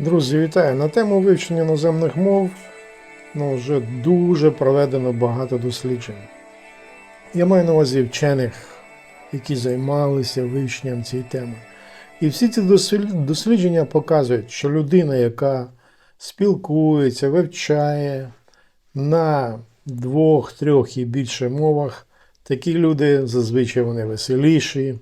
Друзі, вітаю! На тему вивчення іноземних мов ну, вже дуже проведено багато досліджень. Я маю на увазі вчених, які займалися вивченням цієї теми. І всі ці дослідження показують, що людина, яка спілкується, вивчає на двох, трьох і більше мовах, такі люди зазвичай вони веселіші,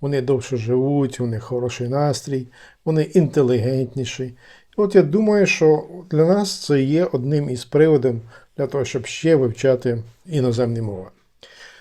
вони довше живуть, у них хороший настрій, вони інтелігентніші. От я думаю, що для нас це є одним із приводів для того, щоб ще вивчати іноземні мови.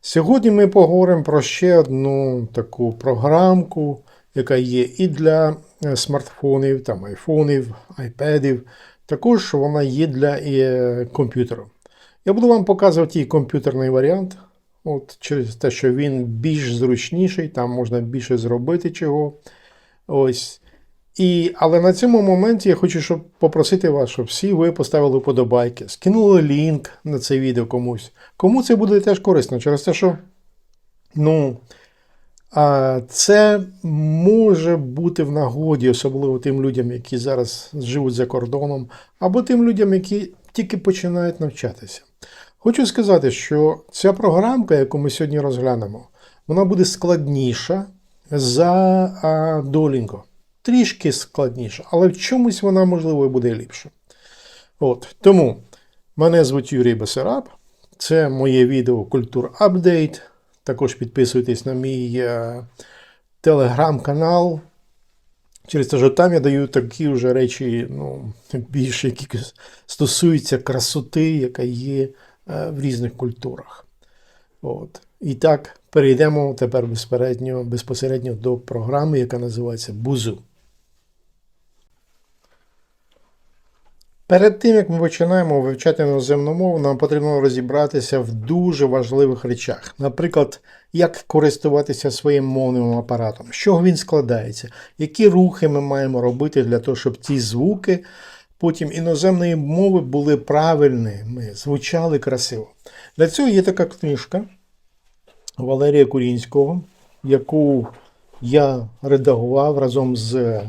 Сьогодні ми поговоримо про ще одну таку програмку, яка є і для е, смартфонів, там айфонів, айпедів. Також вона є для е, комп'ютерів. Я буду вам показувати і комп'ютерний варіант, от через те, що він більш зручніший, там можна більше зробити чого. Ось. І, але на цьому моменті я хочу щоб попросити вас, щоб всі ви поставили вподобайки, скинули лінк на це відео комусь. Кому це буде теж корисно, через те, що ну, а, це може бути в нагоді, особливо тим людям, які зараз живуть за кордоном, або тим людям, які тільки починають навчатися. Хочу сказати, що ця програмка, яку ми сьогодні розглянемо, вона буде складніша за Duolingo. Трішки складніша, але в чомусь вона, можливо, буде ліпша. От. Тому мене звуть Юрій Бесараб. Це моє відео Культур Апдейт. Також підписуйтесь на мій е, телеграм-канал. Через те, що там я даю такі вже речі, ну, більше, які стосуються красоти, яка є в різних культурах. От. І так, перейдемо тепер безпередньо, безпосередньо до програми, яка називається Бузу. Перед тим, як ми починаємо вивчати іноземну мову, нам потрібно розібратися в дуже важливих речах. Наприклад, як користуватися своїм мовним апаратом, з чого він складається, які рухи ми маємо робити для того, щоб ці звуки потім іноземної мови були правильними, звучали красиво. Для цього є така книжка Валерія Курінського, яку я редагував разом з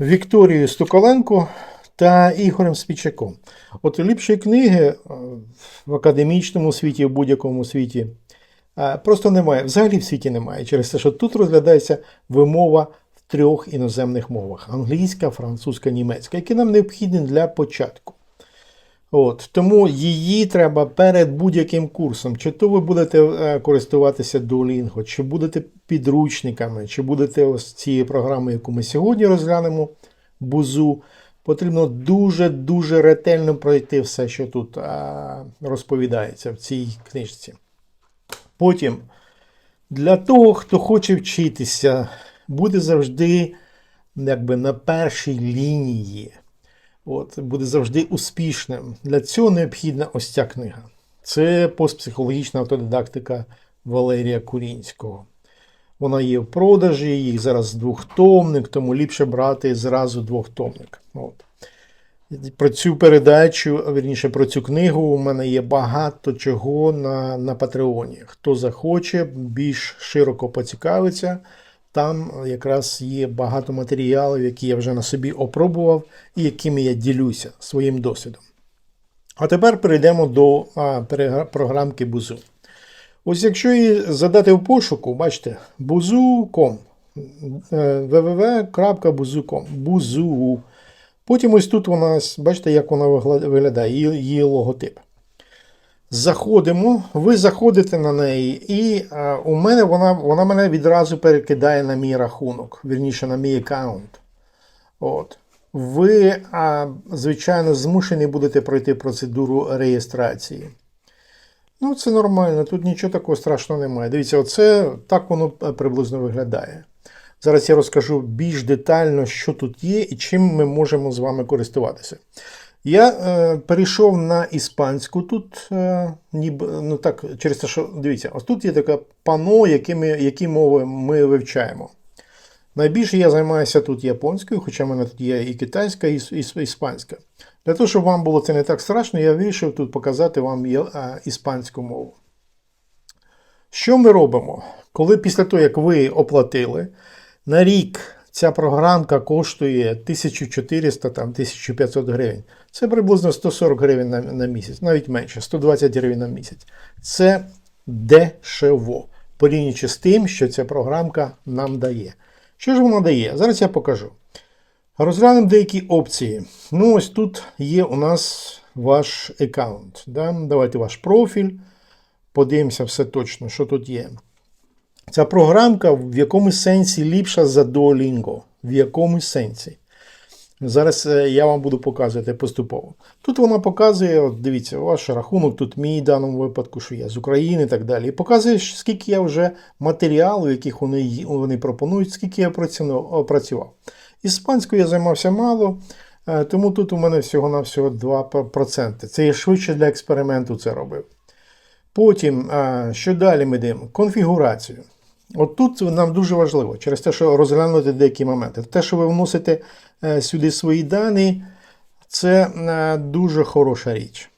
Вікторією Стуколенко та Ігорем Спічаком. От ліпшої книги е, в академічному світі, в будь-якому світі е, просто немає. Взагалі в світі немає. Через те, що тут розглядається вимова трьох іноземних мовах: англійська, французька, німецька, які нам необхідні для початку. От, тому її треба перед будь-яким курсом. Чи то ви будете е, користуватися Duolingo, чи будете підручниками, чи будете ось цією програмою, яку ми сьогодні розглянемо, Бузу. Потрібно дуже-дуже ретельно пройти все, що тут а, розповідається в цій книжці. Потім, для того, хто хоче вчитися, буде завжди якби, на першій лінії. От, буде завжди успішним. Для цього необхідна ось ця книга. Це постпсихологічна автодидактика Валерія Курінського. Вона є в продажі, їх зараз двохтомник, тому ліпше брати зразу двохтомник. От. Про цю передачу, а, вірніше про цю книгу, у мене є багато чого на, на Патреоні. Хто захоче, більш широко поцікавиться. Там якраз є багато матеріалів, які я вже на собі опробував і якими я ділюся своїм досвідом. А тепер перейдемо до програмки Бузу. Ось якщо її задати в пошуку, бачите, buzu.com, www.buzu.com, buzu. Потім ось тут у нас, бачите, як вона виглядає, її логотип. Заходимо, ви заходите на неї, і е, у мене вона, вона мене відразу перекидає на мій рахунок, вірніше на мій аккаунт. От. Ви, а, звичайно, змушені будете пройти процедуру реєстрації. Ну, це нормально, тут нічого такого страшного немає. Дивіться, оце так воно е, приблизно виглядає. Зараз я розкажу більш детально, що тут є і чим ми можемо з вами користуватися. Я е, перейшов на іспанську тут, е, ніби, ну так, через те, що дивіться, ось тут є таке пано, які, ми, які мови ми вивчаємо. Найбільше я займаюся тут японською, хоча в мене тут є і китайська, і, іспанська. Для того, щоб вам було це не так страшно, я вирішив тут показати вам є- а, іспанську мову. Що ми робимо? Коли після того, як ви оплатили, на рік ця програмка коштує 1400 там 1500 гривень. Це приблизно 140 гривень на, на місяць, навіть менше, 120 гривень на місяць. Це дешево, порівнюючи з тим, що ця програмка нам дає. Що ж вона дає? Зараз я покажу. Розглянемо деякі опції. Ну, ось тут є у нас ваш аккаунт. Да? Давайте ваш профіль. Подивимося все точно, що тут є. Ця програмка в якомусь сенсі ліпша за Duolingo. В якомусь сенсі. Зараз е, я вам буду показувати поступово. Тут вона показує, от дивіться, ваш рахунок, тут мій в даному випадку, що я з України і так далі. І показує, скільки я вже матеріалу, яких вони, вони пропонують, скільки я працював- Іспанською я займався мало, е, тому тут у мене всього-навсього 2%. Це я швидше для експерименту це робив. Потім, що далі ми дивимо? Конфігурацію. От тут нам дуже важливо, через те, що розглянути деякі моменти. Те, що ви вносите е, сюди свої дані, це е, дуже хороша річ.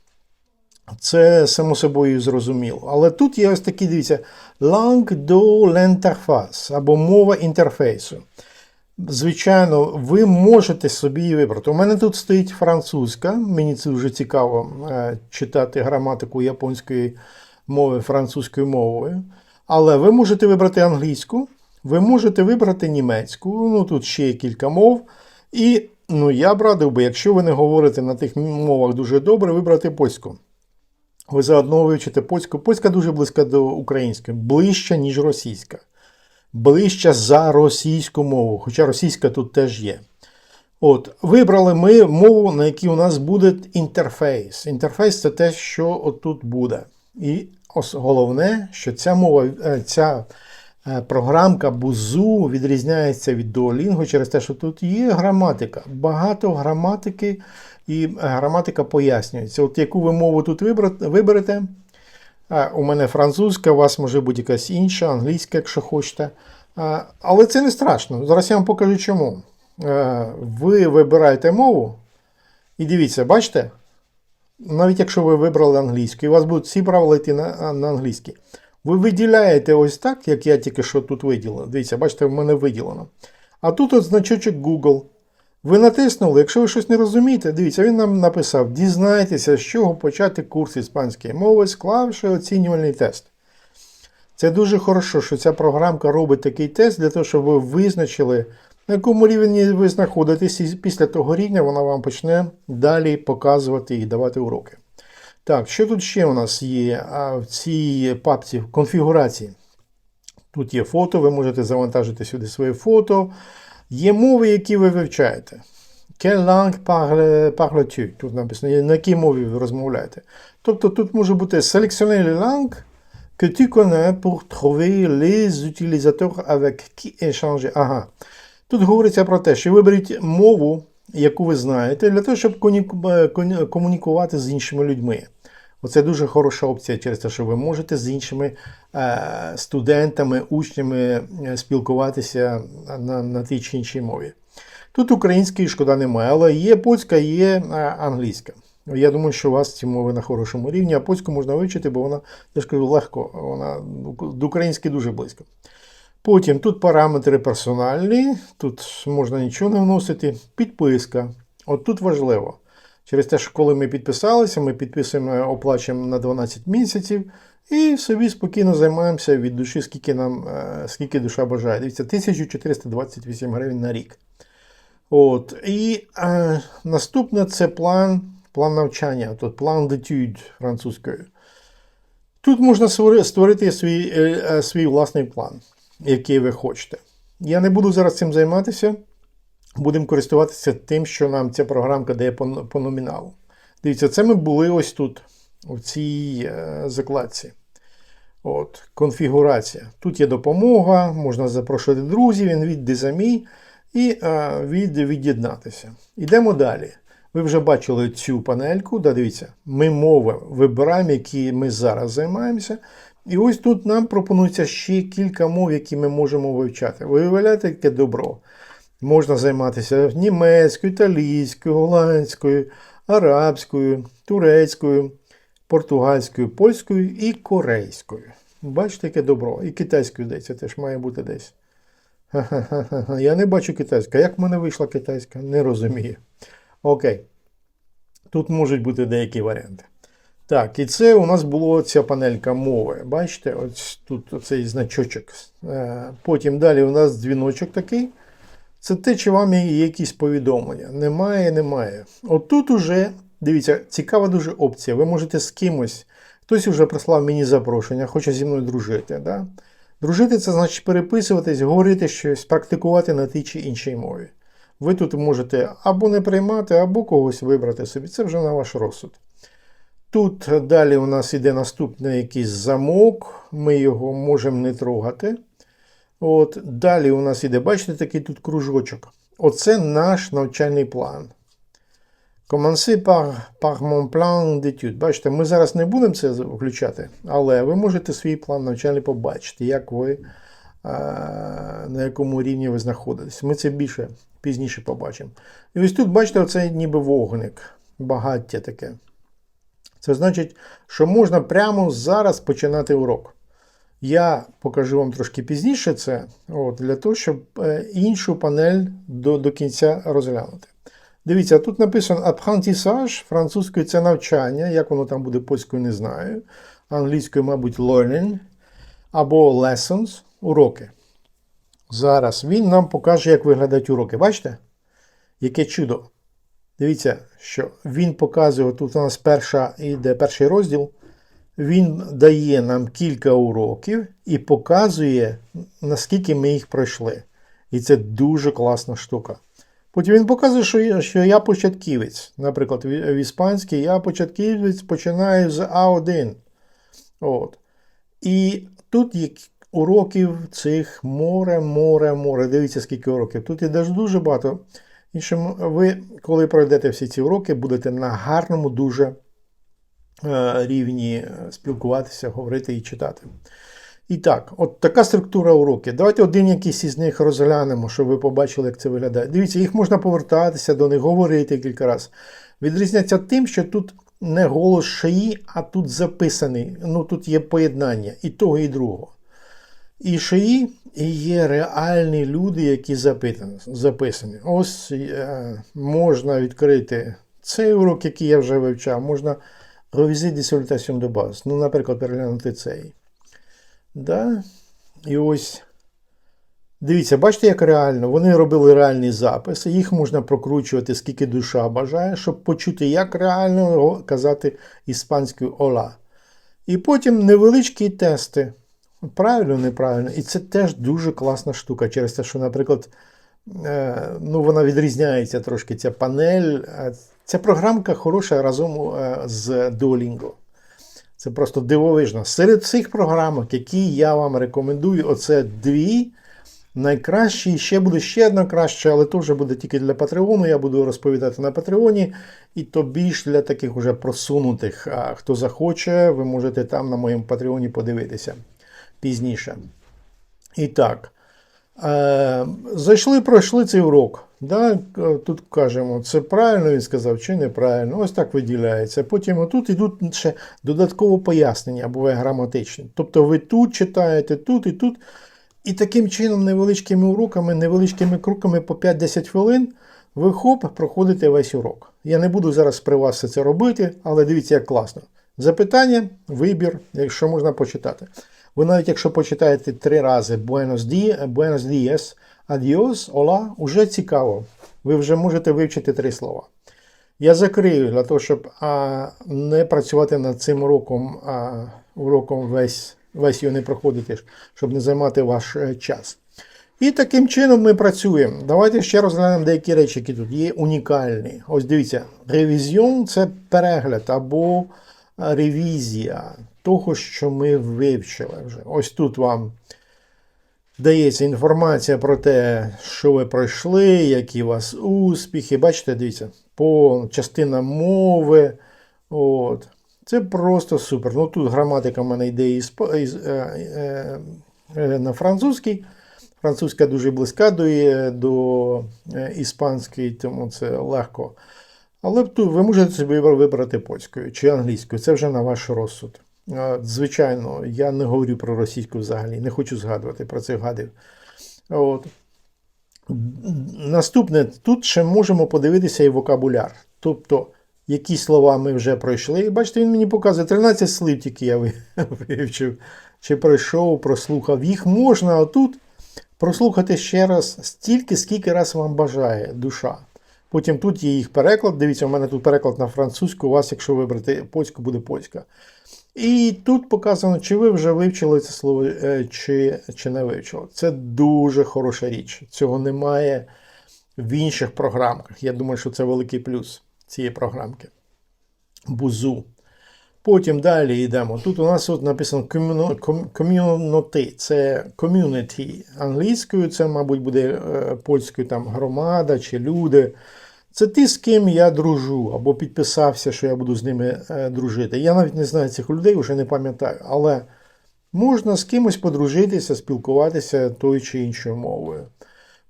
Це само собою зрозуміло. Але тут є ось такі, дивіться, langue de l'interface або мова інтерфейсу. Звичайно, ви можете собі її вибрати. У мене тут стоїть французька. Мені це дуже цікаво е, читати граматику японської мови французькою мовою. Але ви можете вибрати англійську, ви можете вибрати німецьку, ну тут ще є кілька мов. І ну, я б радив би, якщо ви не говорите на тих мовах дуже добре, вибрати польську. Ви заодно вивчите польську. Польська дуже близька до української, ближча, ніж російська. Ближча за російську мову, хоча російська тут теж є. От, вибрали ми мову, на якій у нас буде інтерфейс. Інтерфейс це те, що отут буде. І головне, що ця мова, е, ця е, програмка Бузу відрізняється від Duolingo через те, що тут є граматика. Багато граматики, і е, граматика пояснюється. От яку ви мову тут виберете, у мене французька, у вас може бути якась інша, англійська, якщо хочете. Але це не страшно. Зараз я вам покажу чому. Ви вибираєте мову, і дивіться, бачите? Навіть якщо ви вибрали англійську, і у вас будуть всі правила йти на, на англійській. Ви виділяєте ось так, як я тільки що тут виділив. Дивіться, бачите, в мене виділено. А тут от значочок Google. Ви натиснули, якщо ви щось не розумієте, дивіться, він нам написав: дізнайтеся, з чого почати курс іспанської мови, склавши оцінювальний тест. Це дуже хорошо, що ця програмка робить такий тест для того, щоб ви визначили, на якому рівні ви знаходитесь, і після того рівня вона вам почне далі показувати і давати уроки. Так, що тут ще у нас є а, в цій папці конфігурації? Тут є фото, ви можете завантажити сюди своє фото. Є мови, які ви вивчаєте. Quelle langue parle- parles-tu? Тут написано, на якій мові ви розмовляєте. Тобто тут може бути sélectionner les langues que tu connais pour trouver les utilisateurs avec qui échanger. Ага. Тут говориться про те, що виберіть мову, яку ви знаєте, для того, щоб е, комунікувати з іншими людьми. Оце дуже хороша опція через те, що ви можете з іншими е, студентами, учнями е, спілкуватися на, на тій чи іншій мові. Тут української шкода немає, але є польська, є англійська. Я думаю, що у вас ці мови на хорошому рівні, а польську можна вивчити, бо вона, я ж кажу, легко, вона до української дуже близько. Потім тут параметри персональні, тут можна нічого не вносити. Підписка. От тут важливо. Через те, що коли ми підписалися, ми підписуємо, оплачуємо на 12 місяців і собі спокійно займаємося від душі, скільки нам, е, скільки душа бажає. Дивіться, 1428 гривень на рік. От. І е, наступне це план, план навчання, тут план d'étude французькою. Тут можна створити свій, е, е, свій власний план, який ви хочете. Я не буду зараз цим займатися. Будемо користуватися тим, що нам ця програмка дає по, номіналу. Дивіться, це ми були ось тут, у цій е, закладці. От, конфігурація. Тут є допомога, можна запрошувати друзів, інвіт дизамі і е, від, від'єднатися. Йдемо далі. Ви вже бачили цю панельку. Да, дивіться, ми мови вибираємо, які ми зараз займаємося. І ось тут нам пропонується ще кілька мов, які ми можемо вивчати. Ви виявляєте, яке добро. Можна займатися німецькою, італійською, голландською, арабською, турецькою, португальською, польською і корейською. Бачите, яке добро. І китайською здається, теж має бути десь. Ха-ха-ха. Я не бачу китайська. Як в мене вийшла китайська? Не розумію. Окей. Тут можуть бути деякі варіанти. Так, і це у нас була ця панелька мови. Бачите, ось тут цей значочок. Е, Потім далі у нас дзвіночок такий. Це те, чи вам є якісь повідомлення. Немає, немає. Отут уже, дивіться, цікава дуже опція. Ви можете з кимось. Хтось вже прислав мені запрошення, хоче зі мною дружити. Да? Дружити це значить переписуватись, говорити щось, практикувати на тій чи іншій мові. Ви тут можете або не приймати, або когось вибрати собі. Це вже на ваш розсуд. Тут далі у нас іде наступний якийсь замок, ми його можемо не трогати. От, Далі у нас іде, бачите, такий тут кружочок. Оце наш навчальний план. Commencez par, par mon plan d'études. Бачите, ми зараз не будемо це включати, але ви можете свій план навчальний побачити, як ви, а, на якому рівні ви знаходитесь. Ми це більше пізніше побачимо. І ось тут, бачите, оце ніби вогник, багаття таке. Це значить, що можна прямо зараз починати урок. Я покажу вам трошки пізніше це, от, для того, щоб е, іншу панель до, до кінця розглянути. Дивіться, тут написано apprentissage, французькою це навчання, як воно там буде польською, не знаю. Англійською, мабуть, learning або lessons, уроки. Зараз він нам покаже, як виглядають уроки. Бачите? Яке чудо. Дивіться, що він показує, тут у нас перша йде перший розділ. Він дає нам кілька уроків і показує, наскільки ми їх пройшли. І це дуже класна штука. Потім він показує, що я, що я початківець. Наприклад, в, іспанській я початківець починаю з А1. От. І тут є уроків цих море, море, море. Дивіться, скільки уроків. Тут іде ж дуже багато. Іншим, ви, коли пройдете всі ці уроки, будете на гарному дуже е, рівні е, спілкуватися, говорити і читати. І так, от така структура уроків. Давайте один якийсь із них розглянемо, щоб ви побачили, як це виглядає. Дивіться, їх можна повертатися до них, говорити кілька разів. Відрізняться тим, що тут не голос шиї, а тут записаний. Ну тут є поєднання і того, і другого. І шиї є реальні люди, які записані. Ось е, можна відкрити цей урок, який я вже вивчав, можна des salutations de. Ну, наприклад, переглянути цей. Да? І ось. Дивіться, бачите, як реально. Вони робили реальні записи, їх можна прокручувати, скільки душа бажає, щоб почути, як реально казати іспанською ола. І потім невеличкі тести. Правильно, неправильно. І це теж дуже класна штука, через те, що, наприклад, е, ну, вона відрізняється трошки ця панель. Е, Ця програмка хороша разом е, з Duolingo. Це просто дивовижно. Серед цих програмок, які я вам рекомендую, оце дві найкращі. Ще буде ще одна краща, але то вже буде тільки для Патреону. Я буду розповідати на Патреоні. І то більш для таких уже просунутих. А хто захоче, ви можете там на моєму Патреоні подивитися пізніше. І так. Е, Зайшли, пройшли цей урок. Да? Тут кажемо, це правильно він сказав чи неправильно. Ось так виділяється. Потім отут йдуть ще додаткове пояснення, буває граматичні. Тобто ви тут читаєте, тут і тут. І таким чином, невеличкими уроками, невеличкими кроками по 5-10 хвилин, ви хоп, проходите весь урок. Я не буду зараз при вас це робити, але дивіться, як класно. Запитання, вибір, якщо можна почитати. Ви навіть якщо почитаєте три рази Buenos Dias, Buenos Dias, Adios, Hola, уже цікаво. Ви вже можете вивчити три слова. Я закрию для того, щоб а, не працювати над цим уроком, а, уроком весь, весь його не проходити, щоб не займати ваш е, час. І таким чином ми працюємо. Давайте ще розглянемо деякі речі, які тут є унікальні. Ось дивіться, ревізіон це перегляд або ревізія того, що ми вивчили вже. Ось тут вам дається інформація про те, що ви пройшли, які у вас успіхи. Бачите, дивіться, по частинам мови. От. Це просто супер. Ну Тут граматика в мене йде із, із, е, е, е, на французький. Французька дуже близька до, до е, іспанської, тому це легко. Але ви можете собі вибрати польською чи англійською. Це вже на ваш розсуд. Звичайно, я не говорю про російську взагалі, не хочу згадувати про цих гадів. От. Наступне, тут ще можемо подивитися і вокабуляр. Тобто, які слова ми вже пройшли. Бачите, він мені показує 13 слів тільки я вивчив, чи пройшов, прослухав. Їх можна отут прослухати ще раз стільки, скільки раз вам бажає душа. Потім тут є їх переклад. Дивіться, у мене тут переклад на французьку, у вас, якщо вибрати польську, буде польська. І тут показано, чи ви вже вивчили це слово, е, чи, чи не вивчили. Це дуже хороша річ. Цього немає в інших програмках. Я думаю, що це великий плюс цієї програмки. Бузу. Потім далі йдемо. Тут у нас от написано community, це community англійською, це, мабуть, буде е, польською там громада чи люди. Це ті, з ким я дружу, або підписався, що я буду з ними е, дружити. Я навіть не знаю цих людей, вже не пам'ятаю, але можна з кимось подружитися, спілкуватися тою чи іншою мовою.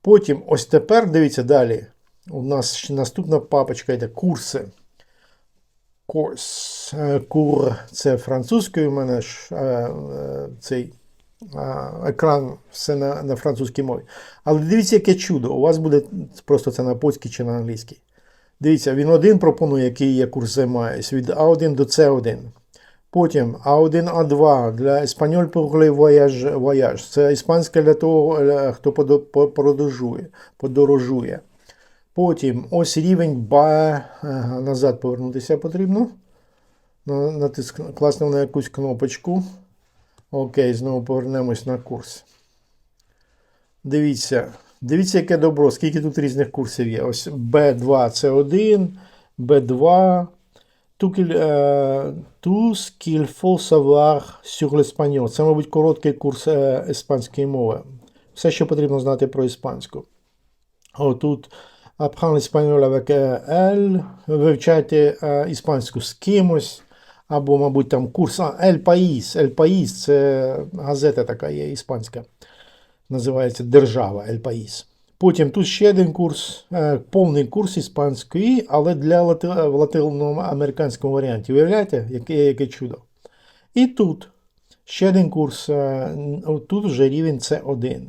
Потім, ось тепер, дивіться далі. У нас наступна папочка йде курси. Курс. Е, Кур це французькою. У мене ж е, е, цей екран все на, на французькій мові. Але дивіться, яке чудо. У вас буде просто це на польській чи на англійській. Дивіться, він один пропонує, який я курс займаюсь, від А1 до С1. Потім А1, А2 для les voyage, voyage. Це іспанська для того, хто подорожує. подорожує. Потім ось рівень Б. Ага, назад повернутися потрібно. На- Натиск, класно на якусь кнопочку. Окей, знову повернемось на курс. Дивіться, дивіться, яке добро, скільки тут різних курсів є. Ось B2 це 1, B2. Tout qu'il, е, tout ce qu'il faut savoir sur l'espagnol. Це, мабуть, короткий курс е, іспанської мови. Все, що потрібно знати про іспанську. Отут apprendre l'espagnol avec е, elle, е, іспанську з кимось. Або, мабуть, там курс а, El País. El País це газета така є іспанська. Називається Держава País. Потім тут ще один курс, е, повний курс іспанської, але для лати, в варіанті. Уявляєте, яке, яке чудо? І тут ще один курс, е, тут вже рівень С1.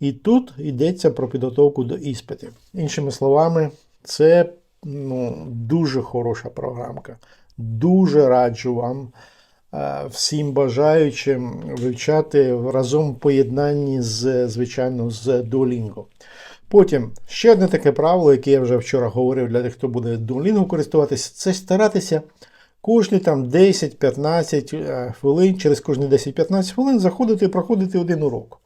І тут йдеться про підготовку до іспитів. Іншими словами, це ну, дуже хороша програмка. Дуже раджу вам е, всім бажаючим вивчати разом в поєднанні з, звичайно, з Duolingo. Потім ще одне таке правило, яке я вже вчора говорив для тих, хто буде Duolingo користуватися, це старатися кожні там 10-15 е, хвилин, через кожні 10-15 хвилин заходити і проходити один урок.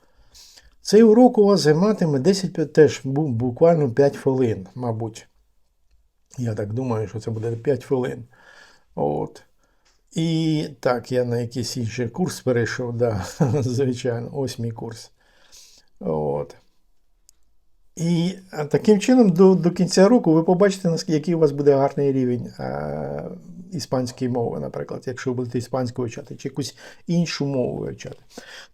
Цей урок у вас займатиме 10 теж буквально 5 хвилин, мабуть. Я так думаю, що це буде 5 хвилин. От. І так, я на якийсь інший курс перейшов, да, звичайно, ось мій курс. От. І таким чином до, до кінця року ви побачите, який у вас буде гарний рівень іспанської мови, наприклад, якщо ви будете іспанську вивчати, чи якусь іншу мову вивчати.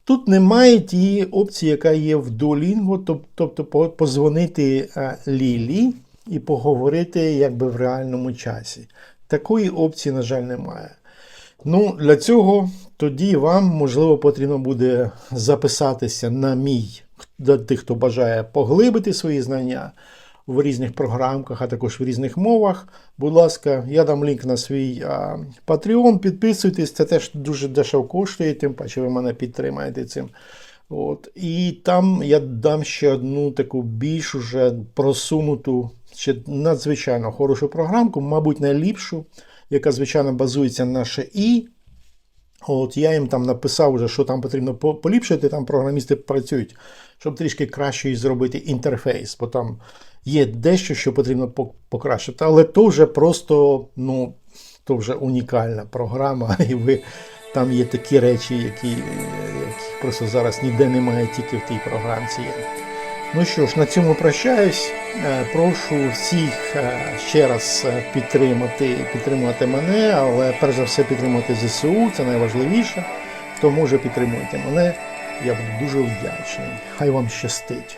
Тут немає тієї опції, яка є в Duolingo, тобто позвонити е, Лілі і поговорити якби в реальному часі. Такої опції, на жаль, немає. Ну, для цього тоді вам, можливо, потрібно буде записатися на мій для тих, хто бажає поглибити свої знання в різних програмках, а також в різних мовах. Будь ласка, я дам лінк на свій а, Patreon, підписуйтесь, це теж дуже дешево коштує, тим паче ви мене підтримаєте цим. От. І там я дам ще одну таку більш уже просунуту, ще надзвичайно хорошу програмку, мабуть, найліпшу, яка, звичайно, базується на ШІ. От я їм там написав, вже, що там потрібно поліпшити, там програмісти працюють, щоб трішки краще зробити інтерфейс, бо там є дещо, що потрібно покращити. Але то вже просто, ну, то вже унікальна програма, і ви там є такі речі, які, які просто зараз ніде немає, тільки в тій програмці є. Ну що ж, на цьому прощаюсь. Е, Прошу всіх е, ще раз е, підтримати, підтримувати мене, але перш за все підтримати ЗСУ, це найважливіше. Хто може підтримуйте мене, я буду дуже вдячний. Хай вам щастить.